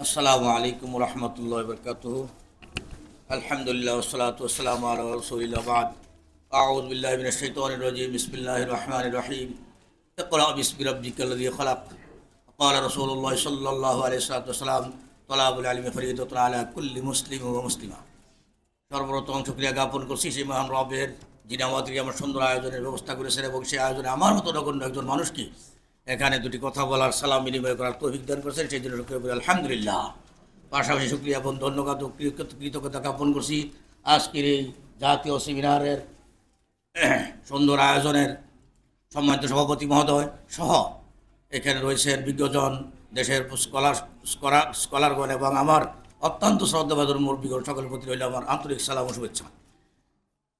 আসসালামু আলাইকুম রহমতুল্লাহ বরকাত আলহামদুলিল্লাহ ওসলাত ওসালাম আলা রসুলিল্লাহ বাদ আউজ বিল্লাহ মিনাশ শাইতানির রাজিম বিসমিল্লাহির রহমানির রহিম اقرأ باسم ربك الذي خلق قال رسول الله صلى الله عليه وسلم طلاب العلم فريضة على كل مسلم ومسلمة সর্বপ্রথম শুক্রিয়া জ্ঞাপন করছি সেই মহান রবের যিনি আমাদেরকে আমার সুন্দর আয়োজনের ব্যবস্থা করেছেন এবং সেই আয়োজনে আমার মতো নগণ্য একজন মানুষকে এখানে দুটি কথা বলার সালাম বিনিময় করার তৌফিক দান করেছেন, সেই জন্য আলহামদুলিল্লাহ। পাশাপাশি শুক্রিয়া এবং ধন্যবাদ কৃতজ্ঞতা জ্ঞাপন করছি আজকের এই জাতীয় সেমিনারের সুন্দর আয়োজনের সম্মানিত সভাপতি মহোদয় সহ এখানে রয়েছেন বিজ্ঞজন দেশের স্কলার স্কলার স্কলারগণ এবং আমার অত্যন্ত শ্রদ্ধাবাদন মুরব্বীগণ, সকলের প্রতি রইল আমার আন্তরিক সালাম ও শুভেচ্ছা।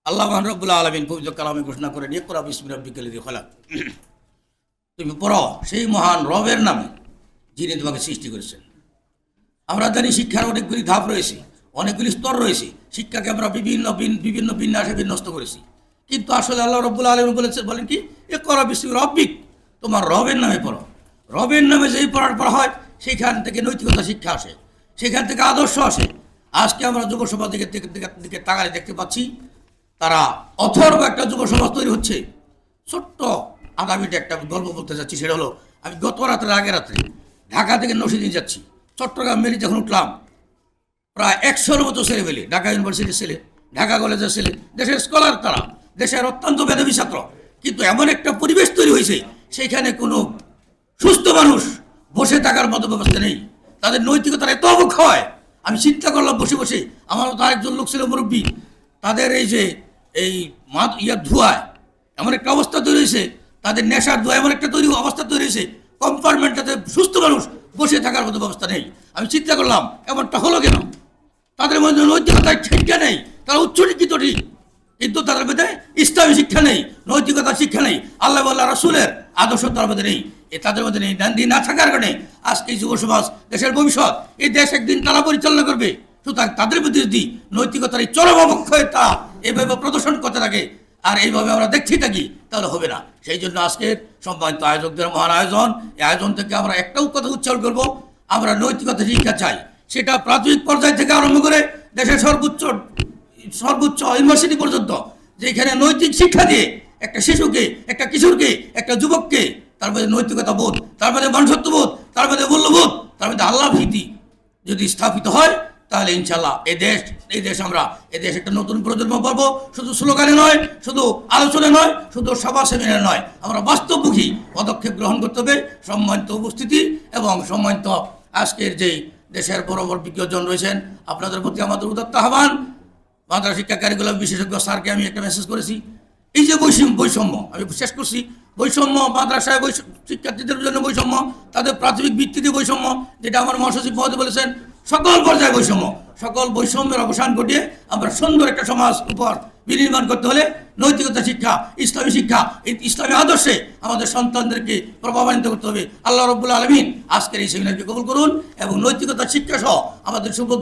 আল্লাহ মহান রব্বুল্লাহ আলমিন পবিত্র কালামে ঘোষণা করে নিয়ে করা বিসমির বিকেলে দিয়ে তুমি পড়ো, সেই মহান রবের নামে যিনি তোমাকে সৃষ্টি করেছেন। আমরা জানি শিক্ষার অনেকগুলি ধাপ রয়েছে, অনেকগুলি স্তর রয়েছে। শিক্ষাকে আমরা বিভিন্ন বিভিন্ন বিন্যাসে বিন্যস্ত করেছি। কিন্তু আসলে আল্লাহ রব্বুল আলম বলেছে বলেন কি? এ করা বিশ্ব রব্বিক, তোমার রবের নামে পড়ো। রবের নামে যেই পড়ার পড়া হয় সেখান থেকে নৈতিকতা শিক্ষা আসে সেখান থেকে আদর্শ আসে। আজকে আমরা যুব সমাজ দিকে- দিকে তাকালে দেখতে পাচ্ছি, তারা অথর্ব একটা যুব সমাজ তৈরি হচ্ছে। ছোট্ট মিনিটে একটা গল্প বলতে যাচ্ছি, সেটা হলো, আমি গত রাত্রে আগে রাত্রে ঢাকা থেকে নসিদিন যাচ্ছি। চট্টগ্রাম মেরি যখন উঠলাম, প্রায় একশোর মতো ছেলে পেলে, ঢাকা ইউনিভার্সিটির ছেলে, ঢাকা কলেজের ছেলে, দেশের স্কলার তারা দেশের অত্যন্ত মেধাবী ছাত্র। কিন্তু এমন একটা পরিবেশ তৈরি হয়েছে সেইখানে কোনো সুস্থ মানুষ বসে থাকার মতো ব্যবস্থা নেই। তাদের নৈতিকতার এত অবক্ষয়। আমি চিন্তা করলাম বসে বসে, আমার মতো আরেকজন লোক ছিল মুরব্বী, তাদের এই যে, এই মা ইয়ার ধোঁয়ায় এমন একটা অবস্থা তৈরি হয়েছে তাদের নেশার এমন একটা তৈরি অবস্থা তৈরি হয়েছে কম্পার্টমেন্টটাতে সুস্থ মানুষ বসে থাকার মতো ব্যবস্থা নেই। আমি চিন্তা করলাম, এমনটা হলো কেন? তাদের মধ্যে নৈতিকতার শিক্ষা নেই, তারা উচ্চশিক্ষিত ঠিক, কিন্তু তাদের মধ্যে ইসলামী শিক্ষা নেই, নৈতিকতার শিক্ষা নেই, আল্লাহ আল্লাহ রাসুলের আদর্শ তার মধ্যে নেই। এ তাদের মধ্যে নেই, দিন না থাকার কারণে আজকে যুব সমাজ, দেশের ভবিষ্যৎ, এই দেশ একদিন তারা পরিচালনা করবে। সুতরাং তাদের মধ্যে যদি নৈতিকতার এই চরম অবক্ষয়তা এভাবে প্রদর্শন করতে থাকে আর এইভাবে আমরা দেখছি থাকি তাহলে হবে না। সেই জন্য আজকের সম্মানিত আয়োজকদের মহান আয়োজন, এই আয়োজন থেকে আমরা একটাও কথা উচ্চারণ করব। আমরা নৈতিকতা শিক্ষা চাই। সেটা প্রাথমিক পর্যায় থেকে আরম্ভ করে দেশের সর্বোচ্চ সর্বোচ্চ ইউনিভার্সিটি পর্যন্ত, যেখানে নৈতিক শিক্ষা দিয়ে একটা শিশুকে, একটা কিশোরকে, একটা যুবককে, তার মধ্যে নৈতিকতা বোধ, তার মধ্যে মনুষ্যত্ব বোধ তার মধ্যে মূল্যবোধ, তার মধ্যে আল্লাহ ভীতি যদি স্থাপিত হয় তাহলে ইনশাল্লাহ এই দেশ এই দেশ আমরা এই দেশ একটা নতুন প্রজন্ম পাবো। শুধু স্লোগানে নয়, শুধু আলোচনায় নয়, শুধু সভা সেমিনারে নয়। আমরা বাস্তবমুখী পদক্ষেপ গ্রহণ করতে হবে, সম্মানিত উপস্থিতি এবং সম্মানিত আজকের যেই দেশের বড় বড় বিজ্ঞজন রয়েছেন, আপনাদের প্রতি আমাদের উদাত্ত আহ্বান। মাদ্রাসা শিক্ষা কারিকুলাম বিশেষজ্ঞ স্যারকে আমি একটা মেসেজ করেছি। এই যে বৈষম্য বৈষম্য, আমি শেষ করছি। বৈষম্য, মাদ্রাসায় বৈষম্য শিক্ষার্থীদের জন্য বৈষম্য, তাদের প্রাথমিক ভিত্তিতে বৈষম্য, যেটা আমার মহাসচিব মহোদয় বলেছেন সকল পর্যায়ে বৈষম্য, সকল বৈষম্যের অবসান ঘটিয়ে আমরা সুন্দর একটা সমাজ উপর বিনির্মাণ করতে হলে নৈতিকতা শিক্ষা, ইসলামী শিক্ষা ইসলামী আদর্শে আমাদের সন্তানদেরকে প্রভাবান্বিত করতে হবে। আল্লাহ রবুল্লা আলমিন আজকের এই সেমিনারকে কবুল করুন এবং নৈতিকতা শিক্ষা সহ আমাদের সুযোগ